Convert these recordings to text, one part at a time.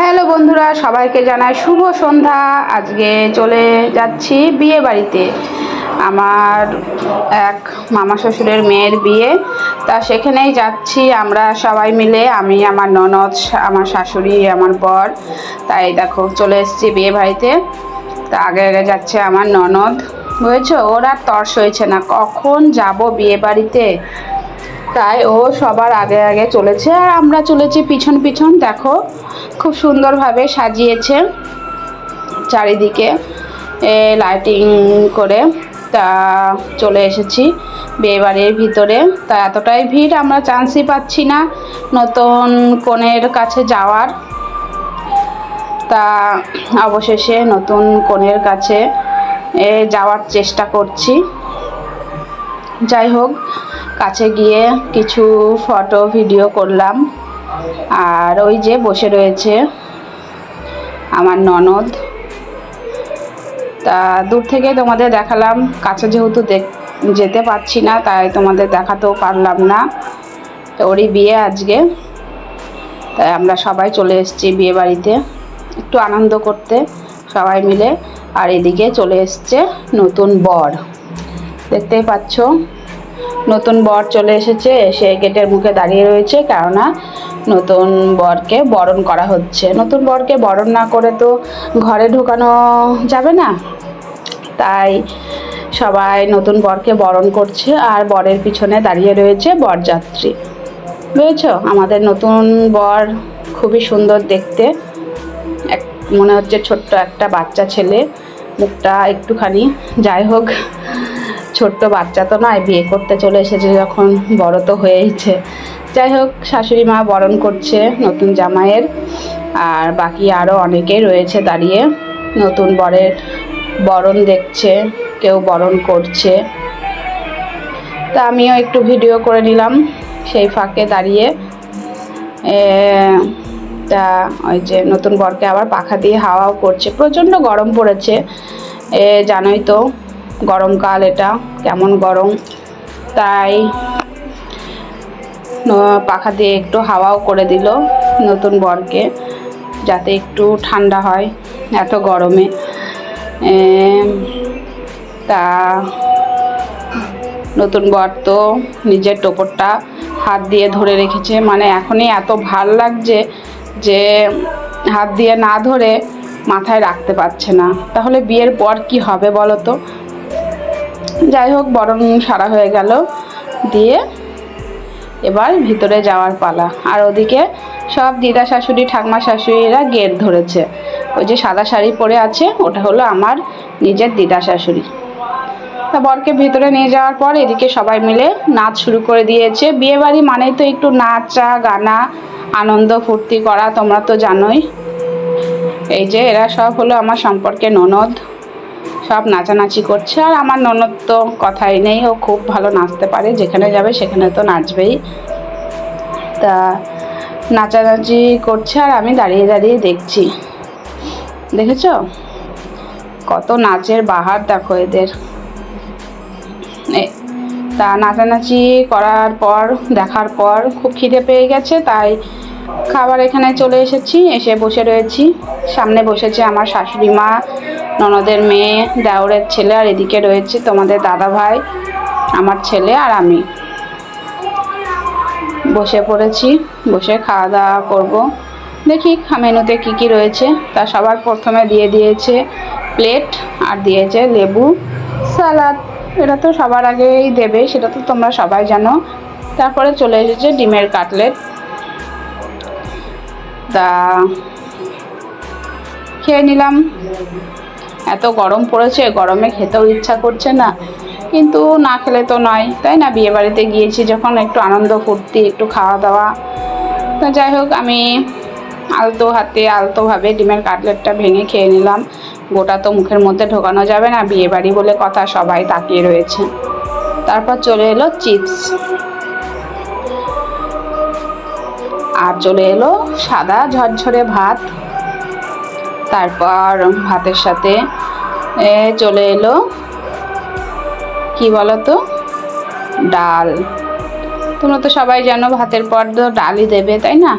Hello বন্ধুরা, সবাইকে জানাই শুভ সন্ধ্যা। আজকে চলে যাচ্ছি বিয়ে বাড়িতে। আমার এক মামা শ্বশুরের মেয়ের বিয়ে। তা সেখানেই যাচ্ছি আমরা সবাই মিলে। আমি, আমার ননদ আমার শাশুড়ি, আমার বর। তাই দেখো, চলে এসেছি বিয়ে বাড়িতে। তা আগে আগে যাচ্ছে আমার ননদ। বুঝেছ? ওর আর তর্স হয়েছে না। কখন যাব বিয়ে বাড়িতে? তাই ও সবার আগে আগে চলেছে। আর আমরা চলেছি পিছন পিছন, দেখো। খুব সুন্দরভাবে সাজিয়েছে চারিদিকে। লাইটিং করে তা চলে এসেছি বিয়েবাড়ির ভিতরে। তা এতটাই ভিড় আমরা চান্সই পাচ্ছি না নতুন কনের কাছে যাওয়ার। তা অবশেষে নতুন কনের কাছে যাওয়ার চেষ্টা করছি। যাই হোক, কাছে গিয়ে কিছু ফটো ভিডিও করলাম। আর ওই যে বসে রয়েছে আমার ননদ। তা দূর থেকে তোমাদের দেখালাম, কাছে যেহেতু যেতে পারছি না, তাই তোমাদের দেখাতেও পারলাম না। ওরই বিয়ে আজকে। তাই আমরা সবাই চলে এসেছি বিয়ে বাড়িতে, একটু আনন্দ করতে সবাই মিলে। আর এদিকে চলে এসছে নতুন বর। দেখতেই পাচ্ছ, নতুন বর চলে এসেছে, সে গেটের মুখে দাঁড়িয়ে রয়েছে, কেননা নতুন বরকে বরণ করা হচ্ছে। নতুন বরকে বরণ না করে তো ঘরে ঢোকানো যাবে না। তাই সবাই নতুন বরকে বরণ করছে আর বরের পিছনে দাঁড়িয়ে রয়েছে বরযাত্রী। বুঝেছ? আমাদের নতুন বর খুবই সুন্দর দেখতে। এক, মনে হচ্ছে ছোট্ট একটা বাচ্চা ছেলে। মুখটা একটুখানি, যাই হোক, ছোট্ট বাচ্চা তো নয়, বিয়ে করতে চলে এসেছে যখন বড় তো হয়েইছে। যাই হোক, শাশুড়ি মা বরণ করছে নতুন জামাইয়ের। আর বাকি আরও অনেকেই রয়েছে দাঁড়িয়ে। নতুন বরের বরণ দেখছে, কেউ বরণ করছে। তা আমিও একটু ভিডিও করে নিলাম সেই ফাঁকে দাঁড়িয়ে। তা ওই যে নতুন বরকে আবার পাখা দিয়ে হাওয়াও করছে। প্রচণ্ড গরম পড়েছে। এ, জানোই তো গরমকাল এটা, কেমন গরম। তাই পাখা দিয়ে একটু হাওয়াও করে দিল নতুন বরকে, যাতে একটু ঠান্ডা হয় এত গরমে। তা নতুন বর তো নিজের টোপরটা হাত দিয়ে ধরে রেখেছে। মানে এখনই এত ভালো লাগছে যে হাত দিয়ে না ধরে মাথায় রাখতে পারছে না। তাহলে বিয়ের পর কি হবে বলো তো? যাই হোক বরং সারা হয়ে গেল। দিয়ে এবার ভিতরে যাওয়ার পালা। আর ওদিকে সব দিদা শাশুড়ি, ঠাকমা শাশুড়িরা গেট ধরেছে। ওই যে সাদা শাড়ি পরে আছে, ওটা হলো আমার নিজের দিদা শাশুড়ি। তা বরকে ভিতরে নিয়ে যাওয়ার পর এদিকে সবাই মিলে নাচ শুরু করে দিয়েছে। বিয়ে বাড়ি মানেই তো একটু নাচা, গানা, আনন্দ, ফুর্তি করা, তোমরা তো জানোই। এই যে এরা সব হলো আমার সম্পর্কে ননদ। সব নাচানাচি করছে আর আমার ননদ তো কথাই নেই, ও খুব ভালো নাচতে পারে, যেখানে যাবে সেখানে তো নাচবেই। তা নাচানাচি করছে আর আমি দাঁড়িয়ে দাঁড়িয়ে দেখছি। দেখেছ? কত নাচের বাহার দেখো এদের। তা নাচানাচি করার পর, দেখার পর খুব খিদে পেয়ে গেছে, তাই খাবার এখানে চলে এসেছি, এসে বসে রয়েছি। সামনে বসেছে আমার শাশুড়ি মা ননদের মেয়ে দেওরের ছেলে আর এদিকে রয়েছে তোমাদের দাদা ভাই, আমার ছেলে আর আমি। বসে পড়েছি, বসে খাওয়া দাওয়া করব। দেখি মেনুতে কি কি রয়েছে। তা সবার প্রথমে দিয়ে দিয়েছে প্লেট আর দিয়েছে লেবু। সালাদ, এটা তো সবার আগেই দেবে, সেটা তো তোমরা সবাই জানো। তারপরে চলে এসেছে ডিমের কাটলেট। তা খেয়ে নিলাম। এত গরম পড়েছে, গরমে খেতেও ইচ্ছা করছে না। কিন্তু না খেলে তো নয়, তাই না? বিয়ে বাড়িতে গিয়েছি যখন একটু আনন্দ, ফুর্তি, একটু খাওয়া দাওয়া। তা যাই হোক, আমি আলতো হাতে, আলতোভাবে ডিমের কাটলেটটা ভেঙে খেয়ে নিলাম। গোটা তো মুখের মধ্যে ঢোকানো যাবে না, বিয়ে বাড়ি বলে কথা, সবাই তাকিয়ে রয়েছে। তারপর চলে এলো চিপস। আর চলে এলো সাদা ঝরঝরে ভাত। তারপর ভাতের সাথে এ, চলে এলো। কি বলো তো ডাল। তোমরা তো সবাই জানো ভাতের পর তো ডালই দেবে তাই না?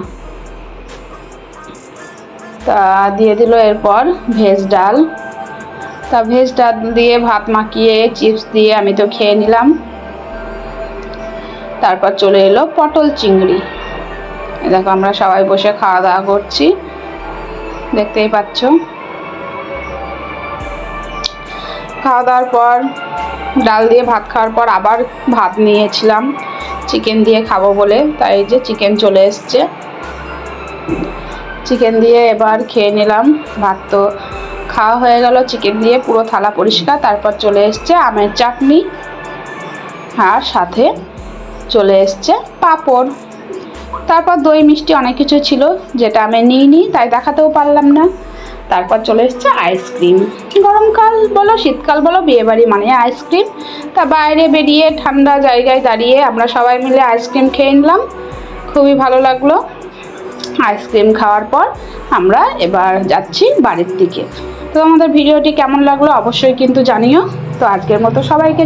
তা দিয়ে দিল এরপর ভেজ ডাল। তা ভেজ ডাল দিয়ে ভাত মাখিয়ে চিপস দিয়ে আমি তো খেয়ে নিলাম। তারপর চলে এলো পটল চিংড়ি। দেখো আমরা সবাই বসে খাওয়া দাওয়া করছি। দেখতেই পাচ্ছ? খাওয়া দাওয়ার পর ডাল দিয়ে ভাত খাওয়ার পর আবার ভাত নিয়েছিলাম। চিকেন দিয়ে খাব বলে, তাই যে চিকেন চলে এসছে। চিকেন দিয়ে এবার খেয়ে নিলাম ভাত তো। খাওয়া হয়ে গেল চিকেন দিয়ে পুরো থালা পরিষ্কার, তারপর চলে এসছে আমের চাটনি। আর সাথে চলে এসছে পাঁপড়। তারপর দই মিষ্টি অনেক কিছু ছিল, যেটা আমি নিইনি, তাই দেখাতেও পারলাম না। তারপর চলে এসছে আইসক্রিম গরমকাল বলো, শীতকাল বলো, বিয়েবাড়ি মানে আইসক্রিম তা বাইরে বেরিয়ে ঠান্ডা জায়গায় দাঁড়িয়ে আমরা সবাই মিলে আইসক্রিম খেয়ে নিলাম। খুবই ভালো লাগল আইসক্রিম খাওয়ার পর আমরা এবার যাচ্ছি বাড়ির দিকে। তো আমাদের ভিডিওটি কেমন লাগল অবশ্যই কিন্তু জানিও। তো আজকের মতো সবাইকে